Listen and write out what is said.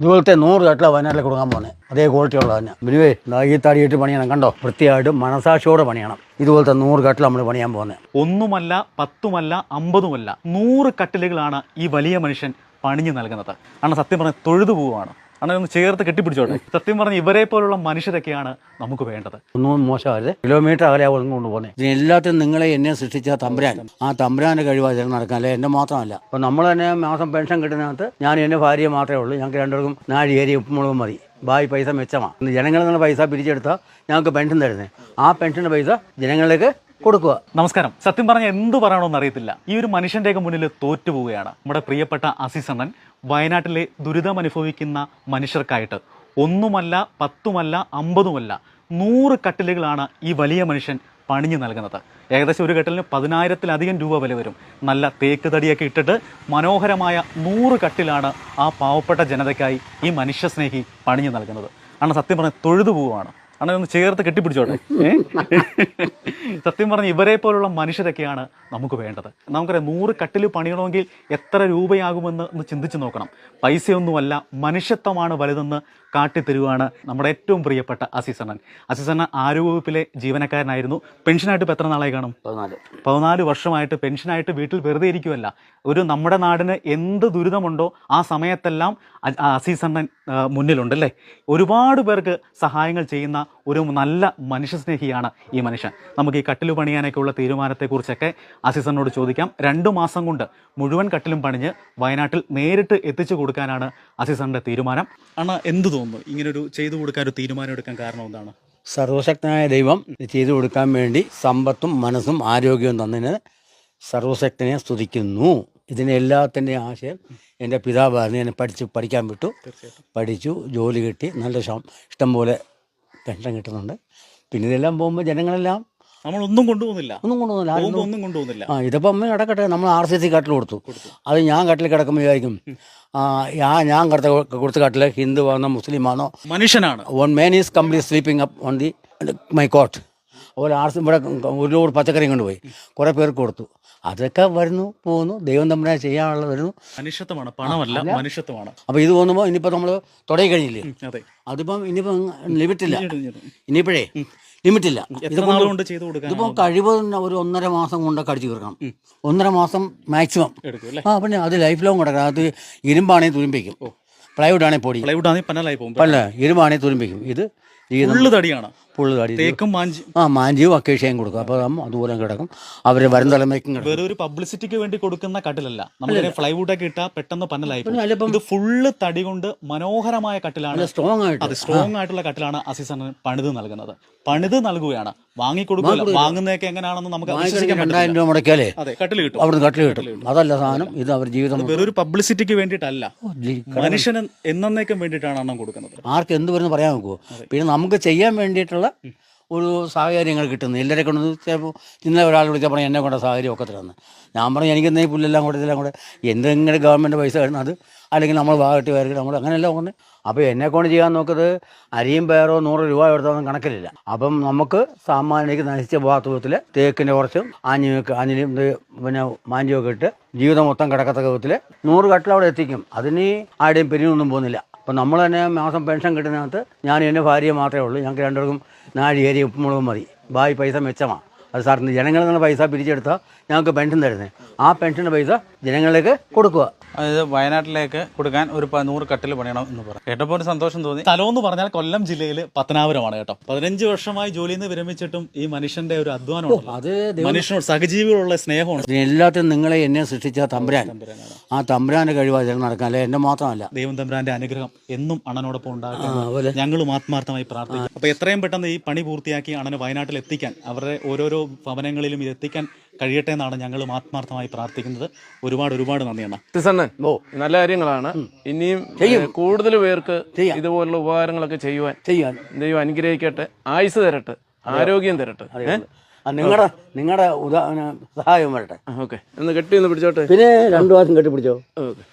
ഇതുപോലത്തെ നൂറ് കട്ടില വയനാട്ടിൽ കൊടുക്കാൻ പോകുന്നത് അതേ ക്വാളിറ്റി ഉള്ളത് തന്നെ ബിനുവേ ഈ തടിയിട്ട് പണിയണം കണ്ടോ? വൃത്തിയായിട്ട് മനസാക്ഷിയോടെ പണിയണം. ഇതുപോലത്തെ നൂറ് കട്ടിൽ നമ്മൾ പണിയാൻ പോകുന്നത് ഒന്നുമല്ല പത്തുമല്ല അമ്പതുമല്ല നൂറ് കട്ടിലുകളാണ് ഈ വലിയ മനുഷ്യൻ പണിഞ്ഞു നൽകുന്നത്. കാരണം സത്യം പറഞ്ഞാൽ തൊഴുതു പോവുകയാണ്. അണ്ണൻ ഒന്ന് ചേർത്ത് കെട്ടിപ്പിടിച്ചോട്ടെ. സത്യം പറഞ്ഞ ഇവരെ പോലുള്ള മനുഷ്യരൊക്കെയാണ് നമുക്ക് വേണ്ടത്. ഒന്നും മോശമല്ലേ കിലോമീറ്റർ അകലെ ഒന്നും കൊണ്ടുപോകുന്നത് ഇതിന് എല്ലാത്തിനും നിങ്ങളെ എന്നെ സൃഷ്ടിച്ച തമ്പുരാൻ. ആ തമ്പുരാന്റെ കഴിവാ ചേർന്ന് നടക്കാൻ. അല്ലെ? എന്നെ മാത്രമല്ല. അപ്പൊ നമ്മൾ തന്നെ മാസം പെൻഷൻ കിട്ടുന്നതിനകത്ത് ഞാൻ എന്റെ ഭാര്യ മാത്രമേ ഉള്ളൂ. ഞങ്ങൾക്ക് രണ്ടുപേർക്കും നാഴി ഏരി ഉപ്പുമുളകും മതി. ബായി പൈസ മെച്ചമാണ് ജനങ്ങളിൽ നിന്ന് പൈസ പിരിച്ചെടുത്താൽ ഞങ്ങൾക്ക് പെൻഷൻ തരുന്നത് ആ പെൻഷന്റെ പൈസ ജനങ്ങളിലേക്ക് കൊടുക്കുക. നമസ്കാരം. സത്യം പറഞ്ഞ എന്തു പറയണമെന്ന് അറിയത്തില്ല. ഈ ഒരു മനുഷ്യന്റെയൊക്കെ മുന്നിൽ തോറ്റുപോവുകയാണ്. നമ്മുടെ പ്രിയപ്പെട്ട അസീസ് അണ്ണൻ വയനാട്ടിലെ ദുരിതം അനുഭവിക്കുന്ന മനുഷ്യർക്കായിട്ട് ഒന്നുമല്ല പത്തുമല്ല അമ്പതുമല്ല നൂറ് കട്ടിലുകളാണ് ഈ വലിയ മനുഷ്യൻ പണിഞ്ഞു നൽകുന്നത്. ഏകദേശം ഒരു കട്ടിലിന് പതിനായിരത്തിലധികം രൂപ വില വരും. നല്ല തേക്ക് തടിയൊക്കെ ഇട്ടിട്ട് മനോഹരമായ നൂറ് കട്ടിലാണ് ആ പാവപ്പെട്ട ജനതയ്ക്കായി ഈ മനുഷ്യസ്നേഹി പണിഞ്ഞു നൽകുന്നത്. ആണ് സത്യം പറഞ്ഞാൽ തൊഴുതു പോവുകയാണ്. അണ്ണൻ ഒന്ന് ചേർത്ത് കെട്ടിപ്പിടിച്ചോട്ടെ? സത്യം പറഞ്ഞ് ഇവരെ പോലുള്ള മനുഷ്യരൊക്കെയാണ് നമുക്ക് വേണ്ടത്. നമുക്കറിയാം നൂറ് കട്ടിൽ പണിയണമെങ്കിൽ എത്ര രൂപയാകുമെന്ന് ഒന്ന് ചിന്തിച്ചു നോക്കണം. പൈസയൊന്നുമല്ല മനുഷ്യത്വമാണ് വലുതെന്ന് കാട്ടിത്തരുവാണ് നമ്മുടെ ഏറ്റവും പ്രിയപ്പെട്ട അസീസണ്ണൻ അസീസണ്ണൻ ആരോഗ്യവകുപ്പിലെ ജീവനക്കാരനായിരുന്നു. പെൻഷനായിട്ട് ഇപ്പോൾ എത്ര നാളായി കാണും? പതിനാല്. പതിനാല് വർഷമായിട്ട് പെൻഷനായിട്ട് വീട്ടിൽ വെറുതെ ഇരിക്കുമല്ല ഒരു നമ്മുടെ നാടിന് എന്ത് ദുരിതമുണ്ടോ ആ സമയത്തെല്ലാം അസീസ് അണ്ണൻ മുന്നിലുണ്ടല്ലേ? ഒരുപാട് പേർക്ക് സഹായങ്ങൾ ചെയ്യുന്ന ഒരു നല്ല മനുഷ്യസ്നേഹിയാണ് ഈ മനുഷ്യൻ. നമുക്ക് ഈ കട്ടിൽ പണിയാനൊക്കെ ഉള്ള തീരുമാനത്തെക്കുറിച്ചൊക്കെ അസിസനോട് ചോദിക്കാം. രണ്ട് മാസം കൊണ്ട് മുഴുവൻ കട്ടിലും പണിഞ്ഞ് വയനാട്ടിൽ നേരിട്ട് എത്തിച്ചു കൊടുക്കാനാണ് അസിസന്റെ തീരുമാനം. അണ എന്ത് തോന്നുന്നു? ഇങ്ങനൊരു ചെയ്തു കൊടുക്കാൻ ഒരു തീരുമാനം എടുക്കാൻ കാരണം എന്താണ്? സർവശക്തനായ ദൈവം ചെയ്തു കൊടുക്കാൻ വേണ്ടി സമ്പത്തും മനസ്സും ആരോഗ്യവും തന്നതിന് സർവശക്തനെ സ്തുതിക്കുന്നു. ഇതിന് എല്ലാത്തിന്റെ ആശയം എന്റെ പിതാവായിരുന്നു എന്നെ പഠിച്ച് പഠിക്കാൻ വിട്ടു. പഠിച്ചു ജോലി കിട്ടി. നല്ല ഇഷ്ടം പോലെ പെൻഷൻ കിട്ടുന്നുണ്ട്. പിന്നെ ഇതെല്ലാം പോകുമ്പോൾ ജനങ്ങളെല്ലാം നമ്മളൊന്നും കൊണ്ടുപോകുന്നില്ല. ഒന്നും കൊണ്ടുപോകുന്നില്ല. ഒന്നും കൊണ്ടുപോകുന്നില്ല. ആ ഇതിപ്പം അമ്മ കിടക്കട്ടെ നമ്മൾ ആർ സി സി കാട്ടിൽ കൊടുത്തു. അത് ഞാൻ കട്ടിൽ കിടക്കുമ്പോൾ വിചാരിക്കും ആ ഞാൻ ഞാൻ കിടത്ത കൊടുത്ത കട്ടിൽ ഹിന്ദു ആണോ മുസ്ലിം ആണോ മനുഷ്യനാണ്. One man is complete sleeping up on the my coat അതുപോലെ ആർ സി ഇവിടെ ഒരു ലോഡ് പച്ചക്കറി കൊണ്ടുപോയി. കുറേ പേർക്ക് കൊടുത്തു. അതൊക്കെ വരുന്നു പോകുന്നു. ദൈവം തമ്മിലെ ചെയ്യാനുള്ളത് വരുന്നു. മനുഷ്യത്വമാണ് പണമല്ല മനുഷ്യത്വമാണ്. അപ്പോൾ ഇത് പോകുമ്പോൾ ഇനിയിപ്പോൾ നമ്മൾ തുടങ്ങി കഴിഞ്ഞില്ലേ? അതെ. അതിപ്പം ഇനിയിപ്പം ലിമിറ്റില്ല. ഇനിയിപ്പോഴേ ലിമിറ്റില്ല. ഇതിപ്പോ കഴിവ് ഒരു ഒന്നര മാസം കൊണ്ട് കടിച്ചു തീർക്കണം. ഒന്നര മാസം മാക്സിമം. ആ പിന്നെ അത് ലൈഫ് ലോങ് കിടക്കണം. അത് ഇരുമ്പാണെങ്കിൽ തുരുമ്പിക്കും. പ്ലൈവുഡ് ആണെങ്കിൽ പൊടി. പ്ലൈവുഡ് ആണെങ്കിൽ പന്നലായി പോകും. പല്ല ഇരുമ്പാണെങ്കിൽ തുരുമ്പിക്കും. ഇത് ഈ ഫുള്ള് തേക്കും മാഞ്ചി ആ മാഞ്ചിയും അക്കേഷ്യയും കൊടുക്കും. അപ്പോൾ അതുപോലെ കിടക്കും. അവർ വരും തലമുറയ്ക്കും കിടക്കും. വെറും ഒരു പബ്ലിസിറ്റിക്ക് വേണ്ടി കൊടുക്കുന്ന കട്ടിലല്ല. ഫ്ലൈവുഡ് ഒക്കെ ഇട്ടാ പെട്ടെന്ന് പന്നലായി പോകും. ഇത് ഫുള്ള് തടി കൊണ്ട് മനോഹരമായ കട്ടിലാണ് സ്ട്രോങ് ആയിട്ട്. അത് സ്ട്രോങ് ആയിട്ടുള്ള കട്ടിലാണ് അസിസണ് പണിത് നൽകുന്നത്. പണിത് നൽകുകയാണ്. വാങ്ങിക്കൊടുക്കില്ല. വാങ്ങുന്നതൊക്കെ എങ്ങനെയാണെന്ന് നമുക്ക് രണ്ടായിരം രൂപ മുടക്കിയാലേ? അതെ കട്ടിൽ കിട്ടും. അവിടുന്ന് കട്ടിൽ കിട്ടും. അതല്ല സാധനം. ഇത് അവർ ജീവിതം വെറൊരു പബ്ലിസിറ്റിക്ക് വേണ്ടിയിട്ടല്ല. മനുഷ്യന് എന്നേക്കും വേണ്ടിയിട്ടാണ് അണ്ണം കൊടുക്കുന്നത്. ആർക്ക് എന്ത് വരുന്നു പറയാൻ നോക്കുമോ പിന്നെ നമുക്ക് ചെയ്യാൻ വേണ്ടിയിട്ടുള്ള ഒരു സാഹചര്യങ്ങൾ കിട്ടുന്നത് എല്ലാവരെ കൊണ്ട് ചിലപ്പോൾ ഇന്നലെ ഒരാൾ വിളിച്ചാൽ പറഞ്ഞാൽ എന്നെ കൊണ്ട സാഹചര്യം ഒക്കെ തരുന്നത് ഞാൻ പറഞ്ഞു എനിക്ക് എന്തെങ്കിലും പുല്ലെല്ലാം കൂടെ ഇതെല്ലാം കൂടെ എന്തെങ്കിലും ഗവൺമെന്റ് പൈസ തരുന്നത് അത് അല്ലെങ്കിൽ നമ്മൾ വാഗട്ടി വരട്ടെ നമ്മൾ അങ്ങനെയെല്ലാം കൊണ്ട് അപ്പോൾ എന്നെ കൊണ്ട് ചെയ്യാൻ നോക്കുന്നത് അരിയും പേറോ നൂറ് രൂപ എടുത്തൊന്നും കണക്കിലില്ല. അപ്പം നമുക്ക് സാമാന്യക്ക് നശിച്ച ഭാഗത്തിൽ തേക്കിന്റെ കുറച്ചും ആഞ്ഞിയൊക്കെ ആഞ്ഞിലും പിന്നെ മാഞ്ചിയൊക്കെ ഇട്ട് ജീവിതം മൊത്തം കിടക്കത്തക്ക വിധത്തിൽ നൂറ് കട്ടിൽ അവിടെ എത്തിക്കും. അതിന് ആരുടെയും പെരിയൊന്നും പോകുന്നില്ല. അപ്പം നമ്മൾ തന്നെ മാസം പെൻഷൻ കിട്ടുന്നതിനകത്ത് ഞാൻ എന്റെ ഭാര്യ മാത്രമേ ഉള്ളൂ. ഞങ്ങൾക്ക് രണ്ടുപേർക്കും നാഴി ഏരിയ ഉപ്പുമുളകും മതി. ബായി പൈസ മെച്ചമാണ്. അത് സാറിന് ജനങ്ങളിൽ നിന്ന് പൈസ പിരിച്ചെടുത്താൽ ഞങ്ങൾക്ക് പെൻഷൻ തരുന്നത് ആ പെൻഷന്റെ പൈസ ജനങ്ങളിലേക്ക് കൊടുക്കുക. അതായത് വയനാട്ടിലേക്ക് കൊടുക്കാൻ ഒരു നൂറ് കട്ടിൽ പണിയണം എന്ന് പറഞ്ഞു. കേട്ടപ്പോൾ ഒരു സന്തോഷം തോന്നി. സ്ഥലം എന്ന് പറഞ്ഞാൽ കൊല്ലം ജില്ലയിൽ പത്തനാപുരമാണ് കേട്ടോ. പതിനഞ്ച് വർഷമായി ജോലിയിൽ നിന്ന് വിരമിച്ചിട്ടും ഈ മനുഷ്യന്റെ ഒരു അധ്വാനം അത് മനുഷ്യനോട് സഹജീവികളുള്ള സ്നേഹമാണ്. എല്ലാത്തിനും നിങ്ങളെ എന്നെ സൃഷ്ടിച്ച തമ്പുരാൻ. ആ തമ്പുരാന്റെ കഴിവാ ചേർന്ന് നടക്കാൻ. അല്ലെ? എന്റെ മാത്രമല്ല. ദൈവം തമ്പുരാന്റെ അനുഗ്രഹം എന്നും അണനോടൊപ്പം ഉണ്ടാകും ഞങ്ങൾ ഞങ്ങളും ആത്മാർത്ഥമായി പ്രാർത്ഥിക്കും അപ്പൊ എത്രയും പെട്ടെന്ന് ഈ പണി പൂർത്തിയാക്കി അണന് വയനാട്ടിൽ എത്തിക്കാൻ അവരുടെ ഓരോരോ ഭവനങ്ങളിലും ഇത് എത്തിക്കാൻ കഴിയട്ടെ എന്നാണ് ഞങ്ങളും ആത്മാർത്ഥമായി പ്രാർത്ഥിക്കുന്നത്. ഒരുപാട് ഒരുപാട് നന്ദിയാണ് ഓ. നല്ല കാര്യങ്ങളാണ്. ഇനിയും കൂടുതൽ പേർക്ക് ഇതുപോലുള്ള ഉപകാരങ്ങളൊക്കെ ചെയ്യുവാൻ ചെയ്യാൻ ദൈവം അനുഗ്രഹിക്കട്ടെ. ആയുസ് തരട്ടെ. ആരോഗ്യം തരട്ടെ. നിങ്ങളുടെ നിങ്ങളുടെ ഉദാഹരണം സഹായം വരട്ടെ. ഓക്കെ. ഒന്ന് കെട്ടി ഒന്ന് പിടിച്ചോട്ടെ? പിന്നെ രണ്ടു മാസം കെട്ടിപ്പിടിച്ചോ? ഓക്കെ.